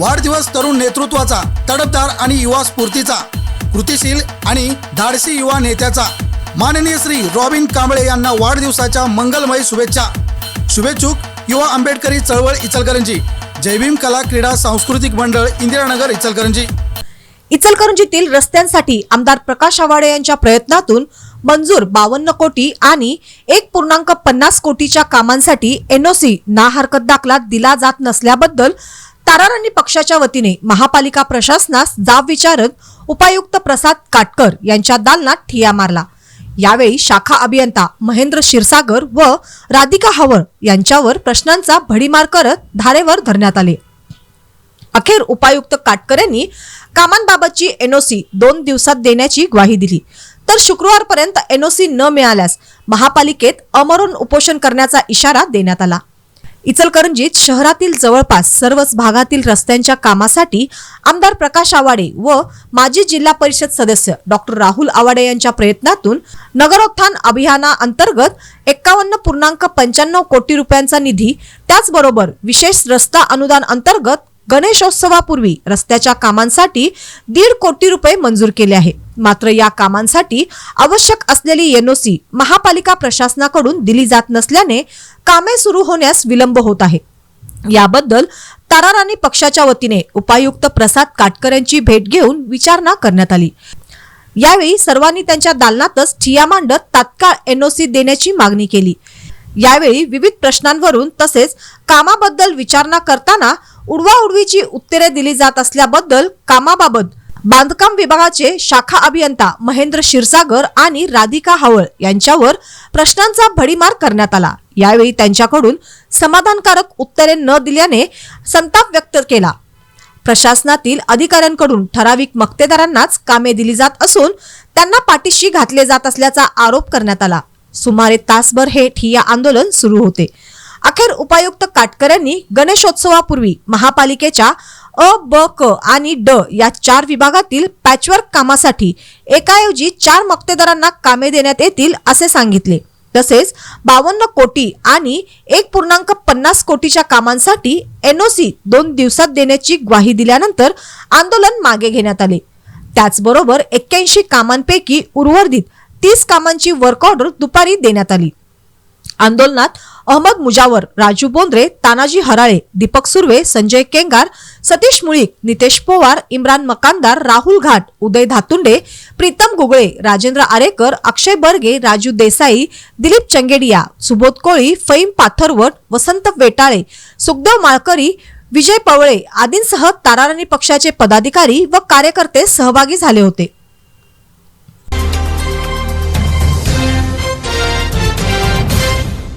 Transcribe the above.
वाढदिवस तरुण नेतृत्वाचा तडबदार आणि युवा स्फूर्तीचा कृतिशील आणि धाडसी युवा नेत्याचा. माननीय श्री रॉबिन कांबळे यांना वाढदिवसाच्या मंगलमय शुभेच्छा. शुभेच्छुक युवा आंबेडकरी चळवळ इचलकरंजी जयभीम कला क्रीडा सांस्कृतिक मंडळ इंदिरानगर इचलकरंजी. इचलकरंजीतील रस्त्यांसाठी आमदार प्रकाश आवाडे यांच्या प्रयत्नातून मंजूर बावन्न कोटी आणि एक पूर्णांक पन्नास कोटीच्या कामांसाठी एनओसी ना हरकत दाखला दिला जात नसल्याबद्दल ताराराणी पक्षाच्या वतीने महापालिका प्रशासनास जाब विचारत उपायुक्त प्रसाद काटकर यांच्या दालनात ठिया मारला. यावेळी शाखा अभियंता महेंद्र क्षीरसागर व राधिका हवळ यांच्यावर प्रश्नांचा भडीमार करत धारेवर धरण्यात आले. अखेर उपायुक्त काटकर यांनी कामांबाबतची एनओसी दोन दिवसात देण्याची ग्वाही दिली. तर शुक्रवारपर्यंत एनओसी न मिळाल्यास महापालिकेत अमरण उपोषण करण्याचा इशारा देण्यात आला. इचलकरंजीत शहरातील जवळपास सर्वच भागातील रस्त्यांच्या कामासाठी आमदार प्रकाश आवाडे व माजी जिल्हा परिषद सदस्य डॉक्टर राहुल आवाडे यांच्या प्रयत्नातून नगरोत्थान अभियानाअंतर्गत एक्कावन्न पूर्णांक पंच्याण्णव कोटी रुपयांचा निधी त्याचबरोबर विशेष रस्ता अनुदान अंतर्गत गणेशोत्सवापूर्वी रस्त्याच्या कामांसाठी दीड कोटी रुपये मंजूर केले आहे. मात्र या कामांसाठी आवश्यक असलेली एनओसी महापालिका प्रशासनाकडून दिली जात नसल्याने कामे सुरू होण्यास विलंब होत आहे. याबद्दल ताराराणी पक्षाच्या वतीने उपायुक्त प्रसाद काटकर यांची भेट घेऊन विचारणा करण्यात आली. यावेळी सर्वांनी त्यांच्या दालनातच ठिया मांडत तात्काळ एनओसी देण्याची मागणी केली. यावेळी विविध प्रश्नांवरून तसेच कामाबद्दल विचारणा करताना उडवाउडवीची उत्तरे दिली जात असल्याबद्दल कामाबाबत बांधकाम विभागाचे शाखा अभियंता महेंद्र क्षीरसागर आणि राधिका हावळ यांच्यावर प्रश्नांचा भडीमार करण्यात आला. यावेळी त्यांच्याकडून समाधानकारक उत्तरे न दिल्याने संताप व्यक्त केला. प्रशासनातील अधिकाऱ्यांकडून ठराविक मक्तेदारांनाच कामे दिली जात असून त्यांना पाठीशी घातले जात असल्याचा आरोप करण्यात आला. सुमारे तासभर हे ठिया आंदोलन सुरू होते. अखेर उपायुक्त काटकर यांनी गणेशोत्सवापूर्वी महापालिकेच्या अ ब क आणि ड या चार विभागातील पॅचवर्क कामासाठी एकाऐवजी चार मक्तेदारांना कामे देण्यात येतील असे सांगितले. तसेच बावन्न कोटी आणि एक पूर्णांक पन्नास कोटीच्या कामांसाठी एनओसी दोन दिवसात देण्याची ग्वाही दिल्यानंतर आंदोलन मागे घेण्यात आले. त्याचबरोबर एक्क्याऐंशी कामांपैकी उर्वरित तीस कामांची वर्क ऑर्डर दुपारी देण्यात आली. आंदोलनात अहमद मुजावर राजू बोंद्रे तानाजी हराळे दीपक सुर्वे संजय केंगार सतीश मुळीक नितेश पोवार इम्रान मकानदार राहुल घाट उदय धातुंडे प्रीतम गुगळे राजेंद्र आरेकर अक्षय बर्गे राजू देसाई दिलीप चंगेडिया सुबोध कोळी फैम पाथरवट वसंत वेटाळे सुखदेव माळकरी विजय पवळे आदींसह ताराराणी पक्षाचे पदाधिकारी व कार्यकर्ते सहभागी झाले होते.